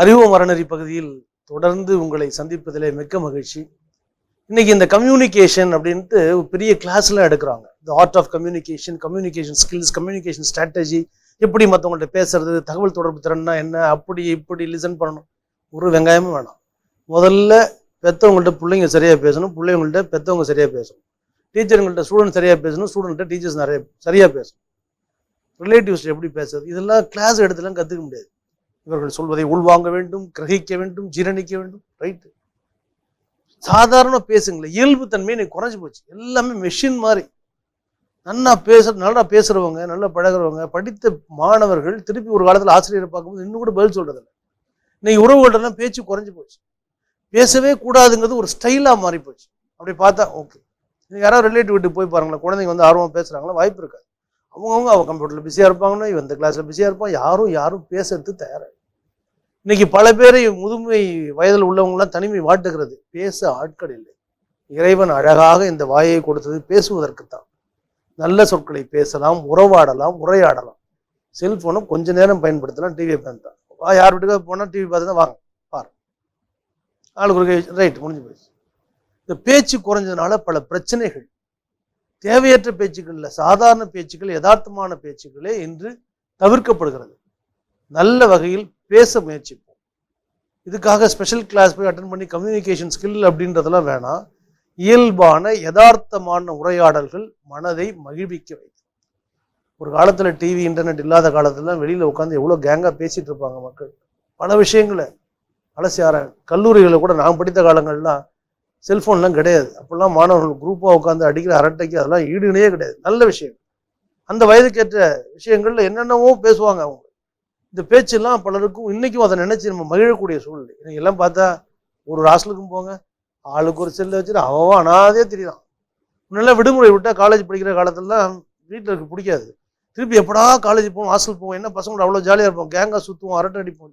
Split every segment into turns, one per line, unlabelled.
அறிவு மரணறி பகுதியில் தொடர்ந்து உங்களை சந்திப்பதிலே மிக்க மகிழ்ச்சி. இன்னைக்கு இந்த கம்யூனிகேஷன் அப்படின்ட்டு ஒரு பெரிய கிளாஸ்லாம் எடுக்கிறாங்க. The art of communication communication skills communication strategy எப்படி மற்றவங்கள்ட்ட பேசுறது தகவல் தொடர்பு திறன்னா என்ன அப்படி இப்படி லிசன் பண்ணணும். ஒரு வெங்காயமும் வேணாம். முதல்ல பெற்றவங்கள்ட்ட பிள்ளைங்க சரியாக பேசணும் பிள்ளைங்கள்ட்ட பெற்றவங்க சரியாக பேசணும். டீச்சருங்கள்ட்ட ஸ்டூடெண்ட் சரியாக பேசணும் ஸ்டூடெண்ட்ட டீச்சர்ஸ் நிறைய சரியாக பேசணும். ரிலேட்டிவ்ஸ் எப்படி பேசுறது? இதெல்லாம் கிளாஸ் எடுத்துலாம் கற்றுக்க முடியாது. இவர்கள் சொல்வதை உள்வாங்க வேண்டும் கிரகிக்க வேண்டும் ஜீரணிக்க வேண்டும். ரைட்டு சாதாரண பேசுங்களேன் இயல்பு தன்மை எனக்கு குறைஞ்சி போச்சு. எல்லாமே மெஷின் மாதிரி. நல்லா பேச நல்லா பேசுறவங்க நல்லா பழகுறவங்க படித்த மாணவர்கள் திருப்பி ஒரு காலத்தில் ஆசிரியரை பார்க்கும்போது இன்னும் கூட பதில் சொல்றதில்ல. இன்னைக்கு உறவுகள்லாம் பேச்சு குறைஞ்சி போச்சு. பேசவே கூடாதுங்கிறது ஒரு ஸ்டைலாக மாறி போச்சு அப்படி பார்த்தா ஓகே இன்னைக்கு யாராவது ரிலேட்டிவ் வீட்டுக்கு போய் பாருங்களேன் குழந்தைங்க வந்து ஆர்வமாக பேசுகிறாங்களா வாய்ப்பு இருக்காது. அவங்கவுங்க அவள் கம்ப்யூட்டரில் பிஸியாக இருப்பாங்கன்னா இவன் இந்த கிளாஸில் பிஸியாக இருப்பான். யாரும் யாரும் பேசுறதுக்கு தயாராக இன்னைக்கு பல பேர் முதுமை வயதில் உள்ளவங்களாம் தனிமை வாட்டுகிறது பேச ஆட்கள் இல்லை. இறைவன் அழகாக இந்த வாயை கொடுத்தது பேசுவதற்குத்தான். நல்ல சொற்களை பேசலாம் உறவாடலாம் உரையாடலாம். செல்ஃபோனை கொஞ்ச நேரம் பயன்படுத்தலாம் டிவியை பயன்படுத்தலாம் வா யார் வீட்டுக்காக போனால் டிவி பார்த்து தான் வாங்க. பாரு. ஆளுக்கு ரைட் முடிஞ்சு போயிடுச்சு இந்த பேச்சு குறைஞ்சதுனால பல பிரச்சனைகள் தேவையற்ற பேச்சுக்கள் சாதாரண பேச்சுக்கள் யதார்த்தமான பேச்சுக்களே இன்று தவிர்க்கப்படுகிறது. நல்ல வகையில் பேச முயற்சிப்போம். இதுக்காக ஸ்பெஷல் கிளாஸ் போய் அட்டன் பண்ணி கம்யூனிகேஷன் ஸ்கில் அப்படின்றதெல்லாம் வேணாம். இயல்பான யதார்த்தமான உரையாடல்கள் மனதை மகிழ்விக்க வைக்கும். ஒரு காலத்தில் டிவி இன்டர்நெட் இல்லாத காலத்துல வெளியில் உட்காந்து எவ்வளோ கேங்காக பேசிகிட்டு இருப்பாங்க மக்கள். பல விஷயங்களை பல ஆர கல்லூரிகளில் கூட நான் படித்த காலங்கள்லாம் செல்ஃபோன்லாம் கிடையாது. அப்போல்லாம் மாணவர்கள் குரூப்பாக உட்காந்து அடிக்கிற அரட்டைக்கு அதெல்லாம் ஈடு கிடையாது. நல்ல விஷயம். அந்த வயதுக்கேற்ற விஷயங்கள்ல என்னென்னவோ பேசுவாங்க அவங்க. இந்த பேச்செல்லாம் பலருக்கும் இன்றைக்கும் அதை நினச்சி நம்ம மகிழக்கூடிய சூழ்நிலை. இன்னைக்கு எல்லாம் பார்த்தா ஒரு ஹாஸ்டலுக்கும் போங்க. ஆளுக்கு ஒரு செல்லை வச்சுட்டு அவன் அனாதே தெரியலாம் முன்னெல்லாம் விடுமுறை விட்டால் காலேஜ் படிக்கிற காலத்துலலாம் வீட்டில் இருக்க பிடிக்காது. திருப்பி எப்படா காலேஜ் போவோம் ஹாஸ்டல் போவோம் என்ன பசங்களோட அவ்வளோ ஜாலியாக இருப்போம்? கேங்காக சுற்றுவோம் அரட்டை அடிப்போம்.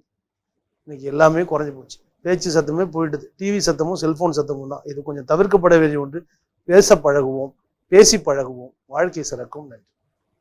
இன்னைக்கு எல்லாமே குறைஞ்சி போச்சு. பேச்சு சத்தமே போயிடுது. டிவி சத்தமும் செல்போன் சத்தமும் தான். இது கொஞ்சம் தவிர்க்கப்பட வேண்டிய ஒன்று. பேச பழகுவோம். பேசி பழகுவோம். வாழ்க்கை சிறக்கும். நன்றி.